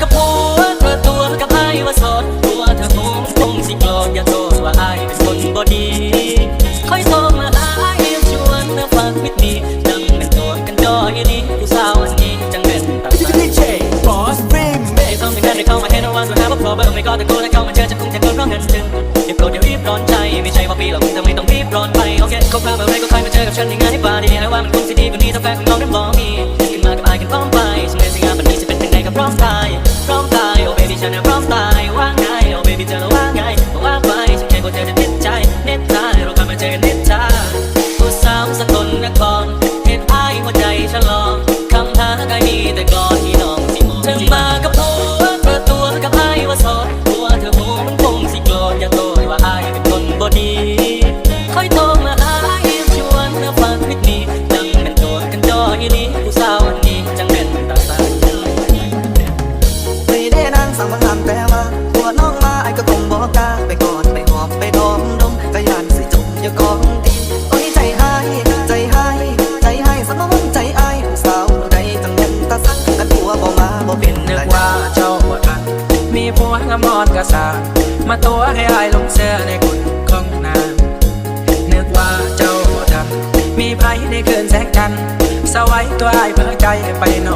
กับผัวเธอตัวกับไอ้ายว่าโสดตัวเธอคงคงสิโกรธอย่าโทษว่าไอ้ายเป็นคนบ่ดี ค่อยโทรมาหาไอ้ายชวนเธอฝากมิตรดีจังเป็นตัวกันดอยดีผู้สาวอันนี้จังเป็นตา DJ DJ Boss Remix ไม่ต้องถึงนั้นได้เข้ามาให้ระวังสุดท้ายว่า problem ไม่ก็ตะโกนให้เข้ามาเจอจะคงจะโกรธเพราะเงินจึงอย่าโกรธอย่ารีบร้อนใจไม่ใช่ว่าปีหรอกแต่ไม่ต้องรีบร้อนไปโอเคเขาพามาอะไรก็ค่อยมาเจอกับฉันในงานที่ปาดีนะว่ามันคงจะดีกว่านี้ถ้าแฟนของน้องนั้นบอกมีขึ้นมากับอายกันพร้อมไปสมัยสิ่งงานแบบนี้จะเป็นยังไงก็พร้อมตาย ฉันน่ะพร้อมตายว่าไง โอ้ baby เธอว่าไงว่าไปฉันแค่กลัวเธอจะติดใจเน็ตตายเราค่อยมาเจอกันเน็ตจ้าผู้สาวสกลนครเห็นอายหัวใจฉลองคำหาได้มีแต่กอนที่น้องที่มองเธอมากับผัวเธอตัวกับอายว่าสดตัวเธอหูมันคงสิโกรธอย่าโทษว่าอายเป็นคนบ่ดีค่อยโทรมาหาอายชวนเธอฟังคลิปนี้จังเป็นตัวกันจอยนี้ผู้สาว ไม่ได้นางสั่งบางงานแต่ว่าตัวน้องมาไอ้ก็คงบอกก้าไปกอดไปหอบไปดอมดมก็ยานสิจมอย่ากองตีโอ้ยใจหายใจหายใจหายสมองใจอายสาวใจจังยันตาสักกันตัวบ่มาบ่เป็นนึกว่าเจ้าบ่ทันมีผัวงามนอนกระสามาตัวให้อายลงเสื้อในกุนของนางนึกว่าเจ้าบ่ทันมีไผในคืนแสงจันทร์สวัยตัวอายเพื่อใจไปนอน